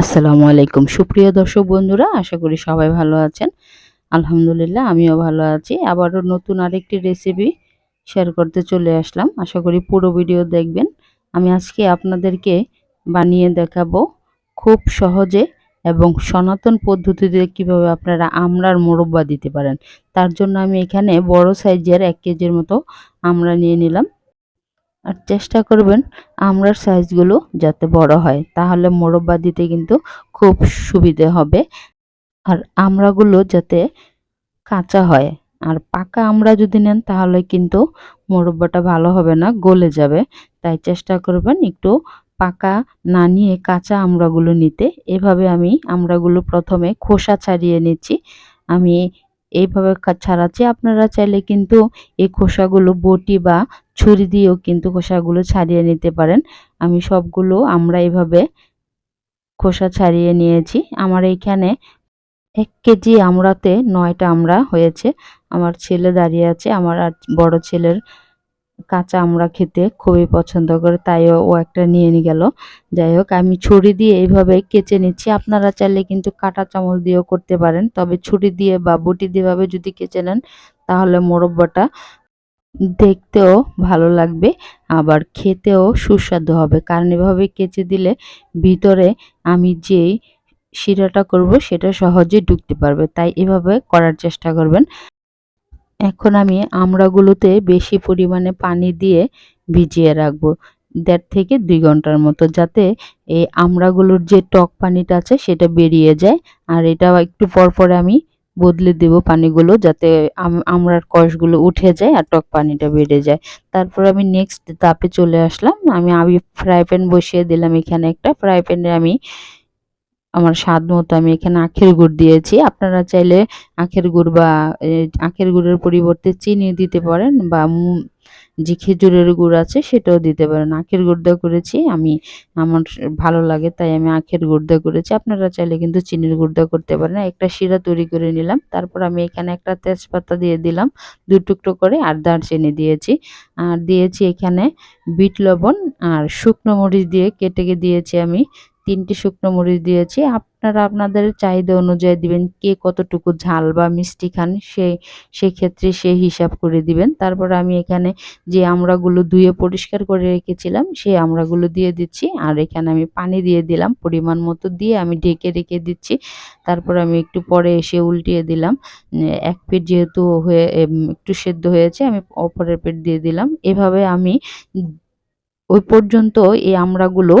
আসসালামু আলাইকুম। সুপ্রিয় দর্শক বন্ধুরা, আশা করি সবাই ভালো আছেন। আলহামদুলিল্লাহ, আমিও ভালো আছি। আবারও নতুন আরেকটি রেসিপি শেয়ার করতে চলে আসলাম। আশা করি পুরো ভিডিও দেখবেন। আমি আজকে আপনাদেরকে বানিয়ে দেখাবো খুব সহজে এবং সনাতন পদ্ধতিতে কীভাবে আপনারা আমড়ার মোরব্বা দিতে পারেন। তার জন্য আমি এখানে বড় সাইজের এক কেজির মতো আমরা নিয়ে নিলাম। আর চেষ্টা করবেন আমড়ার সাইজগুলো যাতে বড় হয়, তাহলে মোরব্বা দিতে কিন্তু খুব সুবিধে হবে। আর আমড়াগুলো যাতে কাঁচা হয়, আর পাকা আমরা যদি নেন তাহলে কিন্তু মোরব্বাটা ভালো হবে না, গলে যাবে। তাই চেষ্টা করবেন একটু পাকা না নিয়ে কাঁচা আমড়াগুলো নিতে। এভাবে আমি আমড়াগুলো প্রথমে খোসা ছাড়িয়ে নিচ্ছি। আমি এইভাবে ছাড়াচ্ছে। আপনারা চাইলে কিন্তু এই খোসাগুলো বটি বা ছুরি দিয়েও কিন্তু খোসাগুলো ছাড়িয়ে নিতে পারেন। আমি সবগুলো আমরা এভাবে খোসা ছাড়িয়ে নিয়েছি। আমার এইখানে এক কেজি আমড়াতে নয়টা আমরা হয়েছে। আমার ছেলে দাঁড়িয়ে আছে। আমার আর বড় ছেলের কাঁচা আমরা খেতে খুবই পছন্দ করে তাই ও একটা নিয়ে নিয়ে গেল। যাই হোক, আমি ছুরি দিয়ে এইভাবে কেচে নিচ্ছি। আপনারা চাইলে কিন্তু কাঁটা চামচ দিয়েও করতে পারেন, তবে ছুরি দিয়ে বা বটি দিয়েভাবে যদি কেচে নেন, তাহলে মোরব্বাটা দেখতেও ভালো লাগবে, আবার খেতেও সুস্বাদু হবে। কারণ এভাবে কেচে দিলে ভিতরে আমি যেই শিরাটা করব, সেটা সহজে ঢুকতে পারবে। তাই এভাবে করার চেষ্টা করবেন। এখন আমি আমড়াগুলোতে বেশি পরিমাণে পানি দিয়ে ভিজিয়ে রাখব। দেড় থেকে দুই ঘণ্টার মতো যাতে এই আমড়াগুলোর যে টক পানিটা আছে সেটা বেরিয়ে যায়। আর এটা একটু পর পরে আমি বদলে দেব পানিগুলো যাতে আমড়ার কষগুলো উঠে যায় আর টক পানিটা বেড়ে যায়। তারপর আমি নেক্সট তাপে চলে আসলাম। আমি আমি ফ্রাই প্যান বসিয়ে দিলাম এখানে একটা। ফ্রাই প্যানে আমি আমার স্বাদ মতো আমি এখানে আখের গুড় দিয়েছি। আপনারা চাইলে আখের গুড় বা আখের গুড়ের পরিবর্তে চিনি দিতে পারেন বা যে খেজুরের গুড় আছে সেটাও দিতে পারেন। আখের গুড় দিয়ে করেছি, আমি, আমার ভালো লাগে তাই আমি আখের গুড় দিয়ে করেছি। আপনারা চাইলে কিন্তু চিনির গুড় দিয়ে করতে পারেন। একটা শিরা তৈরি করে নিলাম, তারপর আমি এখানে একটা তেজপাতা দিয়ে দিলাম, দু টুকরো করে, আর দারচিনি দিয়েছি। আর দিয়েছি এখানে বিট লবণ আর শুকনো মরিচ দিয়ে কেটে দিয়েছি আমি। তিনটি শুকনো মরিচ দিয়েছি। আপনারা আপনাদের চাহিদা অনুযায়ী দিবেন, কে কতটুকু ঝাল বা মিষ্টি খান সেই সেক্ষেত্রে সে হিসাব করে দিবেন। তারপর আমি এখানে যে আমড়াগুলো ধুয়ে পরিষ্কার করে রেখেছিলাম, সেই আমড়াগুলো দিয়ে দিচ্ছি। আর এখানে আমি পানি দিয়ে দিলাম, পরিমাণ মতো দিয়ে আমি ঢেকে রেখে দিচ্ছি। তারপর আমি একটু পরে এসে উল্টিয়ে দিলাম। এক পিঠ যেহেতু হয়ে একটু সেদ্ধ হয়েছে, আমি অপরের পেট দিয়ে দিলাম। এভাবে আমি ওই পর্যন্ত এই আমড়াগুলো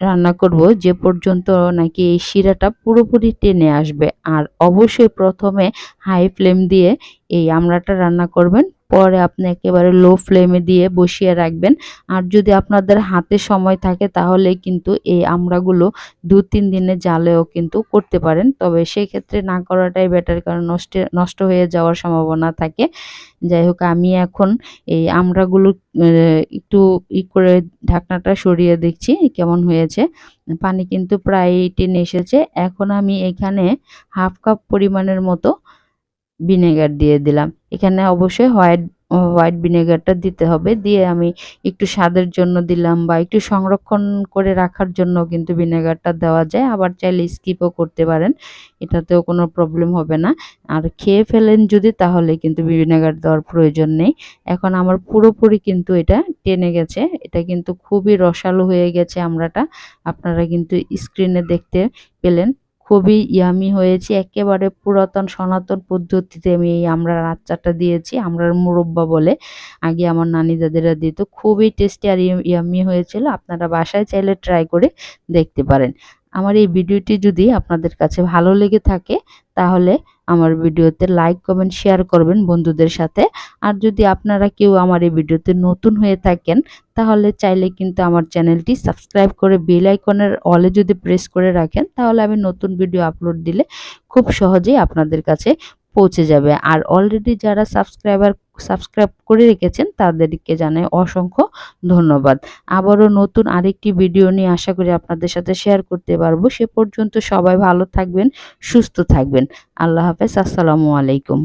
রান্না করব, যে পর্যন্ত নাকি এই শিরাটা পুরোপুরি টেনে আসবে। আর অবশ্যই প্রথমে হাই ফ্লেম দিয়ে এই আমড়াটা রান্না করবেন। পরে আপনি একেবারে লো ফ্লেমে দিয়ে বসিয়ে রাখবেন। আর যদি আপনাদের হাতে সময় থাকে তাহলে কিন্তু এই আমড়াগুলো দু তিন দিনে জালেও কিন্তু করতে পারেন। তবে সেই ক্ষেত্রে না করাটাই বেটার কারণ নষ্ট নষ্ট হয়ে যাওয়ার সম্ভাবনা থাকে। যাই হোক, আমি এখন এই আমড়াগুলো একটু ই করে ঢাকনাটা সরিয়ে দেখছি কেমন হয়েছে। পানি কিন্তু প্রায় টেনে এসেছে। এখন আমি এখানে হাফ কাপ পরিমাণের মতো ভিনেগার দিয়ে দিলাম। এখানে অবশ্যই হোয়াইট হোয়াইট ভিনেগারটা দিতে হবে। দিয়ে আমি একটু স্বাদের জন্য দিলাম বা একটু সংরক্ষণ করে রাখার জন্য কিন্তু ভিনেগারটা দেওয়া যায়। আবার চাইলে স্কিপও করতে পারেন, এটাতেও কোনো প্রবলেম হবে না। আর খেয়ে ফেলেন যদি, তাহলে কিন্তু ভিনেগার দেওয়ার প্রয়োজন নেই। এখন আমার পুরোপুরি কিন্তু এটা টেনে গেছে। এটা কিন্তু খুবই রসালো হয়ে গেছে আমরাটা। আপনারা কিন্তু স্ক্রিনে দেখতে পেলেন। খুবই ইয়ামি হয়েছে। একেবারে পুরাতন সনাতন পদ্ধতিতে আমি এই আমরা আচারটা দিয়েছি আমরার মুরব্বা বলে। আগে আমার নানি দাদিরা দিত। খুবই টেস্টি আর ইয়ামি হয়েছিল। আপনারা বাসায় চাইলে ট্রাই করে দেখতে পারেন। আমার এই ভিডিওটি যদি আপনাদের কাছে ভালো লেগে থাকে, তাহলে আমার ভিডিওতে লাইক কমেন্ট শেয়ার করবেন বন্ধুদের সাথে। আর যদি আপনারা কেউ আমার এই ভিডিওতে নতুন হয়ে থাকেন, তাহলে চাইলে কিন্তু আমার চ্যানেলটি সাবস্ক্রাইব করে বেল আইকনের অলে যদি প্রেস করে রাখেন, তাহলে আমি নতুন ভিডিও আপলোড দিলে খুব সহজেই আপনাদের কাছে পৌঁছে যাবে। আর অলরেডি যারা সাবস্ক্রাইবার সাবস্ক্রাইব করে রেখেছেন, তাদেরকে জানাই অসংখ্য ধন্যবাদ। আবারও নতুন আরেকটি ভিডিও নিয়ে আশা করি আপনাদের সাথে শেয়ার করতে পারব। সে পর্যন্ত সবাই ভালো থাকবেন, সুস্থ থাকবেন। আল্লাহ হাফেজ, আসসালামু আলাইকুম।